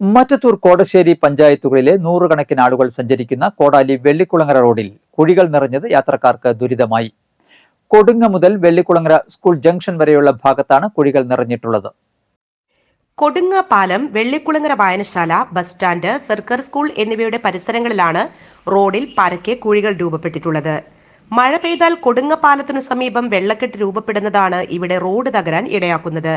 മറ്റത്തൂർ കോടശ്ശേരി പഞ്ചായത്തുകളിലെ നൂറുകണക്കിന് ആളുകൾ സഞ്ചരിക്കുന്ന കോടാലി വെള്ളിക്കുളങ്ങര റോഡിൽ കുഴികൾ നിറഞ്ഞത് യാത്രക്കാർക്ക് ദുരിതമായി. കൊടുങ്ങ മുതൽ വെള്ളിക്കുളങ്ങര സ്കൂൾ ജംഗ്ഷൻ വരെയുള്ള ഭാഗത്താണ് കുഴികൾ നിറഞ്ഞിട്ടുള്ളത്. കൊടുങ്ങ പാലം വെള്ളിക്കുളങ്ങര വായനശാല ബസ് സ്റ്റാൻഡ് സർക്കാർ സ്കൂൾ എന്നിവയുടെ പരിസരങ്ങളിലാണ് റോഡിൽ പരക്കെ കുഴികൾ രൂപപ്പെട്ടിട്ടുള്ളത്. മഴ പെയ്താൽ കൊടുങ്ങ പാലത്തിനു സമീപം വെള്ളക്കെട്ട് രൂപപ്പെടുന്നതാണ് ഇവിടെ റോഡ് തകരാൻ ഇടയാക്കുന്നത്.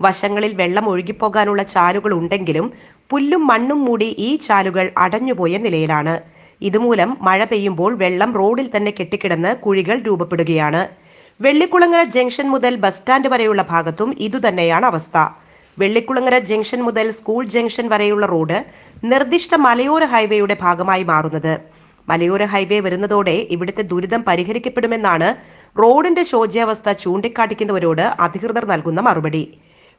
വശങ്ങളിൽ വെള്ളം ഒഴുകിപ്പോകാനുള്ള ചാലുകൾ ഉണ്ടെങ്കിലും പുല്ലും മണ്ണും മൂടി ഈ ചാലുകൾ അടഞ്ഞുപോയ നിലയിലാണ്. ഇതുമൂലം മഴ പെയ്യുമ്പോൾ വെള്ളം റോഡിൽ തന്നെ കെട്ടിക്കിടന്ന് കുഴികൾ രൂപപ്പെടുകയാണ്. വെള്ളിക്കുളങ്ങര ജംഗ്ഷൻ മുതൽ ബസ് സ്റ്റാൻഡ് വരെയുള്ള ഭാഗത്തും ഇതുതന്നെയാണ് അവസ്ഥ. വെള്ളിക്കുളങ്ങര ജംഗ്ഷൻ മുതൽ സ്കൂൾ ജംഗ്ഷൻ വരെയുള്ള റോഡ് നിർദ്ദിഷ്ട മലയോര ഹൈവേയുടെ ഭാഗമായി മാറുന്നത്. മലയോര ഹൈവേ വരുന്നതോടെ ഇവിടുത്തെ ദുരിതം പരിഹരിക്കപ്പെടുമെന്നാണ് റോഡിന്റെ ശോച്യാവസ്ഥ ചൂണ്ടിക്കാട്ടിക്കുന്നവരോട് അധികൃതർ നൽകുന്ന മറുപടി.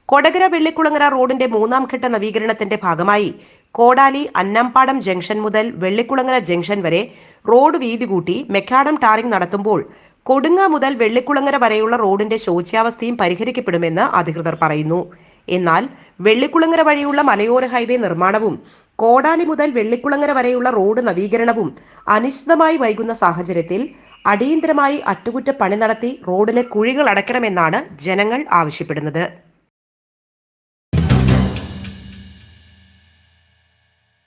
കൊടകര വെള്ളിക്കുളങ്ങര റോഡിന്റെ മൂന്നാം ഘട്ട നവീകരണത്തിന്റെ ഭാഗമായി കോടാലി അന്നംപാടം ജംഗ്ഷൻ മുതൽ വെള്ളിക്കുളങ്ങര ജംഗ്ഷൻ വരെ റോഡ് വീതി കൂട്ടി മെക്കാഡം ടാറിംഗ് നടത്തുമ്പോൾ കൊടുങ്ങ മുതൽ വെള്ളിക്കുളങ്ങര വരെയുള്ള റോഡിന്റെ ശോച്യാവസ്ഥയും പരിഹരിക്കപ്പെടുമെന്ന് അധികൃതർ പറയുന്നു. എന്നാൽ വെള്ളിക്കുളങ്ങര വഴിയുള്ള മലയോര ഹൈവേ നിർമ്മാണവും കോടാലി മുതൽ വെള്ളിക്കുളങ്ങര വരെയുള്ള റോഡ് നവീകരണവും അനിശ്ചിതമായി വൈകുന്ന സാഹചര്യത്തിൽ അടിയന്തരമായി അറ്റകുറ്റപ്പണി നടത്തി റോഡിലെ കുഴികൾ അടയ്ക്കണമെന്നാണ് ജനങ്ങൾ ആവശ്യപ്പെടുന്നത്.